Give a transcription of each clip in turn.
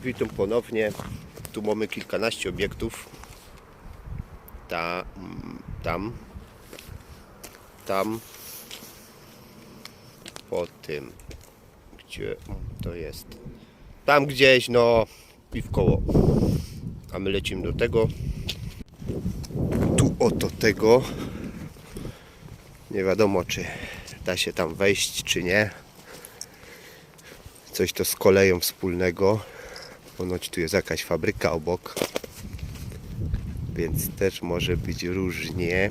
witam ponownie. Tu mamy kilkanaście obiektów. Ta, tam, tam, po tym, gdzie to jest. Tam gdzieś, no i w koło. A my lecimy do tego. Tu oto tego. Nie wiadomo, czy da się tam wejść, czy nie. Coś to z koleją wspólnego. Ponoć tu jest jakaś fabryka obok. Więc też może być różnie.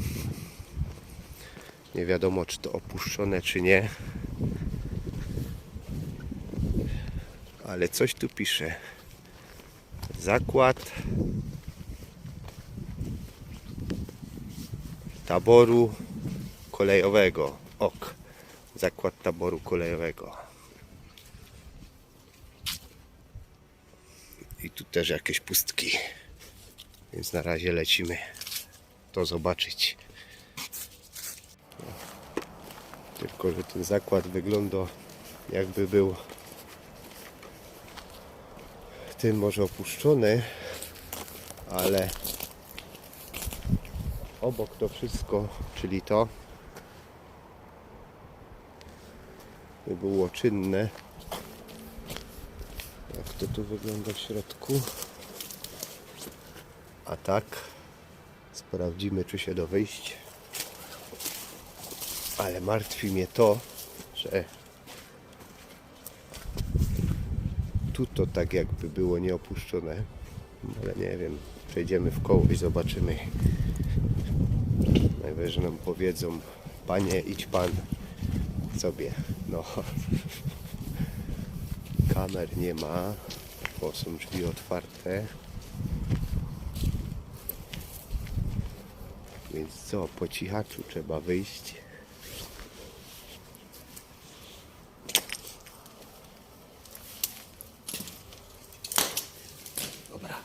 Nie wiadomo, czy to opuszczone, czy nie. Ale coś tu pisze. Zakład taboru kolejowego. Ok. Zakład taboru kolejowego. I tu też jakieś pustki. Więc na razie lecimy to zobaczyć. Tylko, że ten zakład wygląda jakby był tym może opuszczony, ale obok to wszystko, czyli to by było czynne. To tu wygląda w środku? A tak sprawdzimy, czy się do wyjść. Ale martwi mnie to, że tu to tak jakby było nieopuszczone. Ale nie wiem, przejdziemy w koło i zobaczymy. Najwyżej nam powiedzą, panie, idź pan sobie. No. Kamer nie ma. O, są drzwi otwarte. Więc co, po cichaczu trzeba wyjść. Dobra.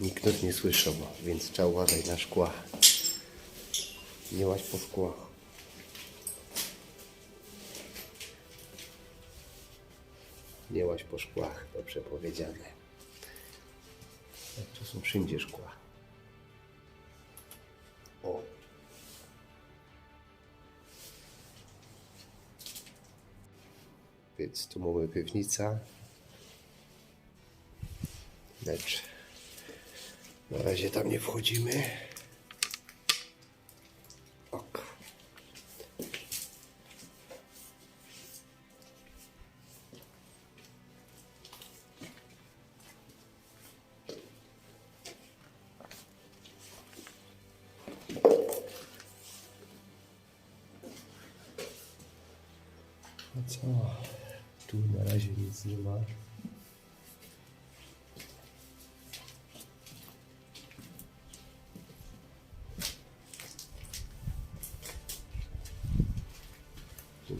Nikt nas nie słyszał, więc trzeba uważać na szkła. Nie łaź po szkłach. Łaź po szkłach, dobrze powiedziane. To są wszędzie szkła. O. Więc tu mamy piwnica. Lecz na razie tam nie wchodzimy. Co? Tu na razie nic nie ma.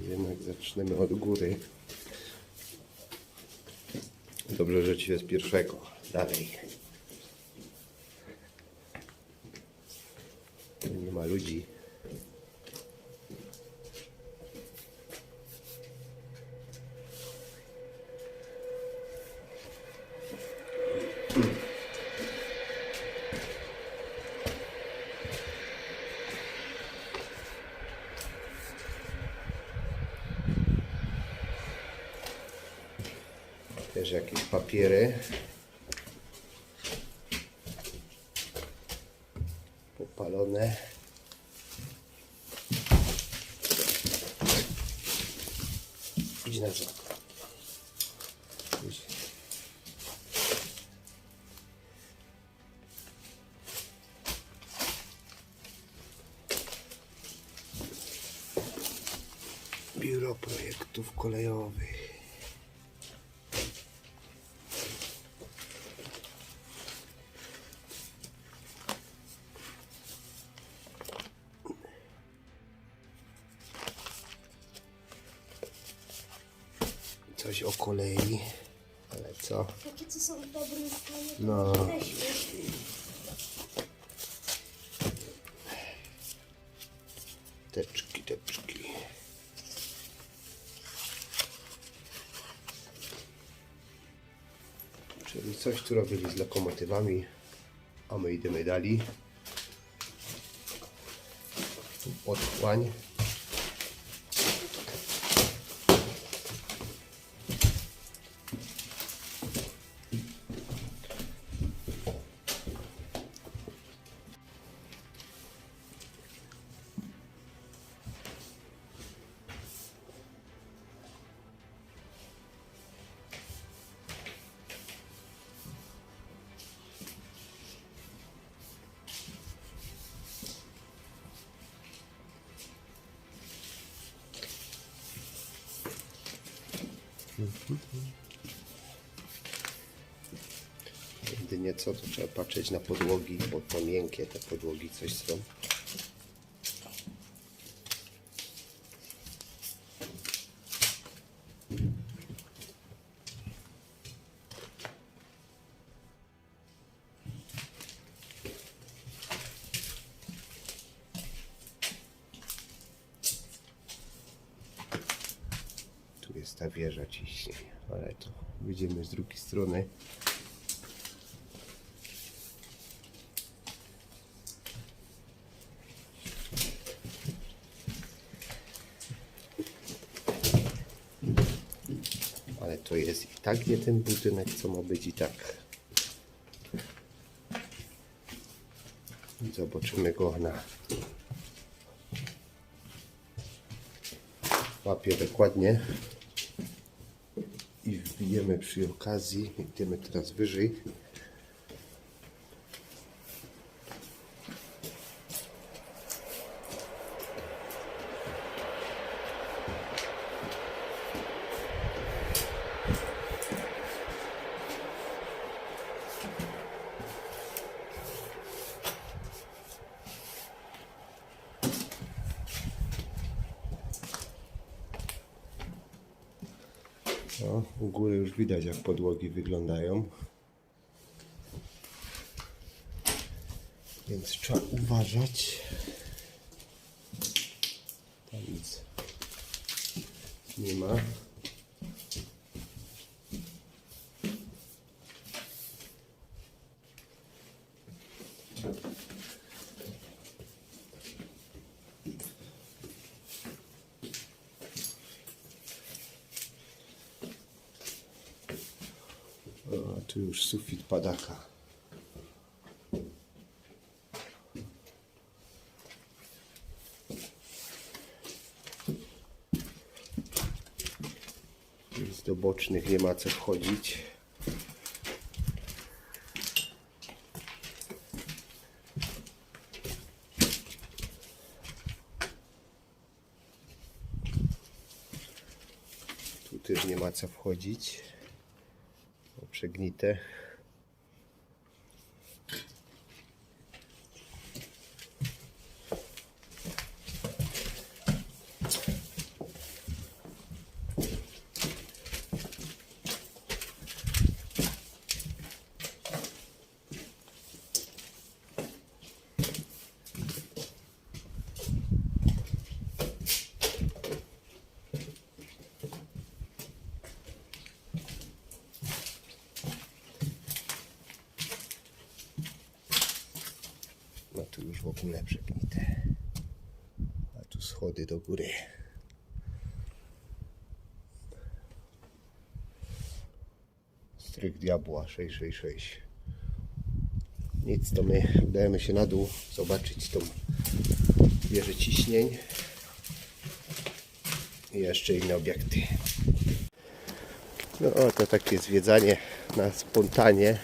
Jednak zaczniemy od góry. Dobrze, że ci jest pierwszego. Dalej. Nie ma ludzi. Też jakieś papiery. Popalone. Idź na. Biuro Projektów Kolejowych. Coś o kolei, ale co? Takie co są to No. Teczki, teczki. Czyli co? coś tu robili z lokomotywami, a my idziemy dalej. Tu Otchłań. Jedynie co, to trzeba patrzeć na podłogi, bo to miękkie te podłogi coś są. Ta wieża ciśnienia, ale to widzimy z drugiej strony. Ale to jest i tak nie ten budynek, co ma być i tak. Zobaczymy go na mapie dokładnie. I wbijemy przy okazji, idziemy teraz wyżej. No, u góry już widać jak podłogi wyglądają. Więc trzeba uważać. Tam nic nie ma. A tu już sufit padaka. Więc do bocznych nie ma co wchodzić. Tu też nie ma co wchodzić. Przegnite. No tu już w ogóle przegnite. A tu schody do góry. Strych diabła 666. Nic, to my udajemy się na dół zobaczyć tą wieżę ciśnień i jeszcze inne obiekty. No to takie zwiedzanie na spontanie.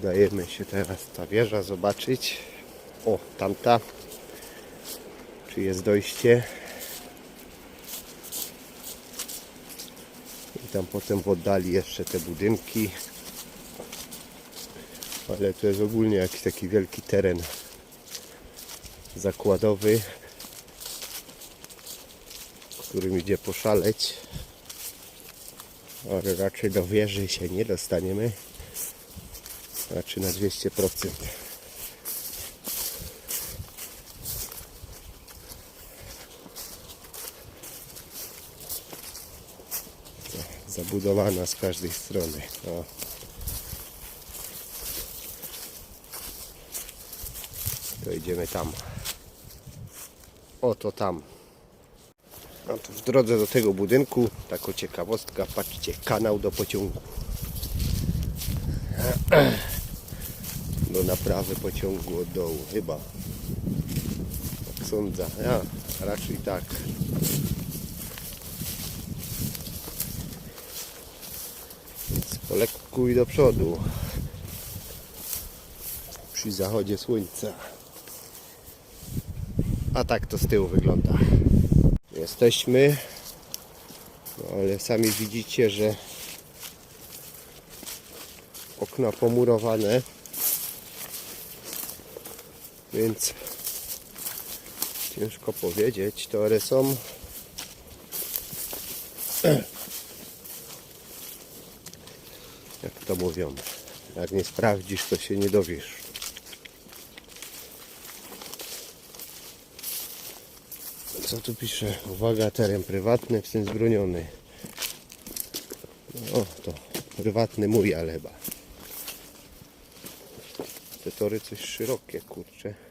Udajemy się teraz ta wieża zobaczyć. O, tamta. Czy jest dojście? I tam potem w oddali jeszcze te budynki. Ale to jest ogólnie jakiś taki wielki teren zakładowy, którym idzie poszaleć. Ale raczej do wieży się nie dostaniemy. Znaczy na 200%. Za zbudowana z każdej strony. O. Idziemy tam. Oto tam. No to w drodze do tego budynku, taką ciekawostka, patrzcie, kanał do pociągu. Do naprawy pociągu od dołu, chyba. Tak sądzę, ja, raczej tak. Więc po lekku i do przodu. Przy zachodzie słońca. A tak to z tyłu wygląda. Jesteśmy. No ale sami widzicie, że okna pomurowane. Więc ciężko powiedzieć. Teorie są. Jak to mówią. Jak nie sprawdzisz, to się nie dowiesz. Co tu pisze? Uwaga, teren prywatny, w tym zbroniony. O, to prywatny mój, ale chyba. Te tory coś szerokie, kurcze.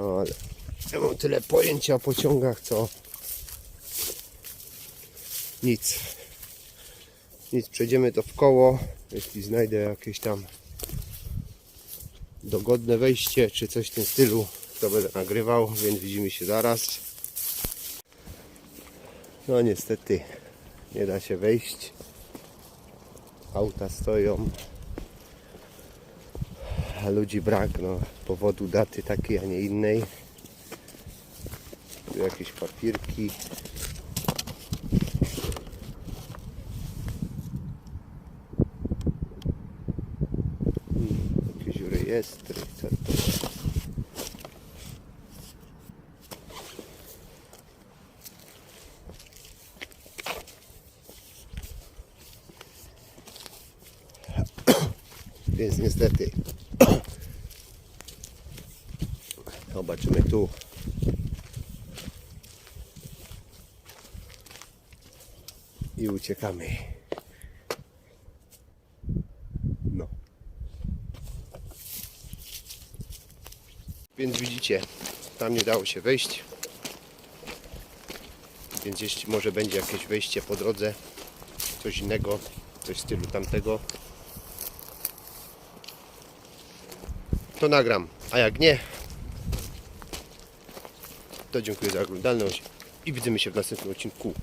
No ale ja mam tyle pojęcia o pociągach, co nic. Nic, przejdziemy to w koło, jeśli znajdę jakieś tam dogodne wejście, czy coś w tym stylu, to będę nagrywał, więc widzimy się zaraz. No niestety nie da się wejść. Auta stoją. Ludzi brak, no, powodu daty takiej, a nie innej. Tu jakieś papierki. Hmm, Jakieś rejestry. Co to? Więc niestety zobaczymy tu. I uciekamy. No. Więc widzicie, tam nie dało się wejść. Więc jeśli może będzie jakieś wejście po drodze, coś innego, coś w stylu tamtego, to nagram. A jak nie, to dziękuję za oglądalność i widzimy się w następnym odcinku.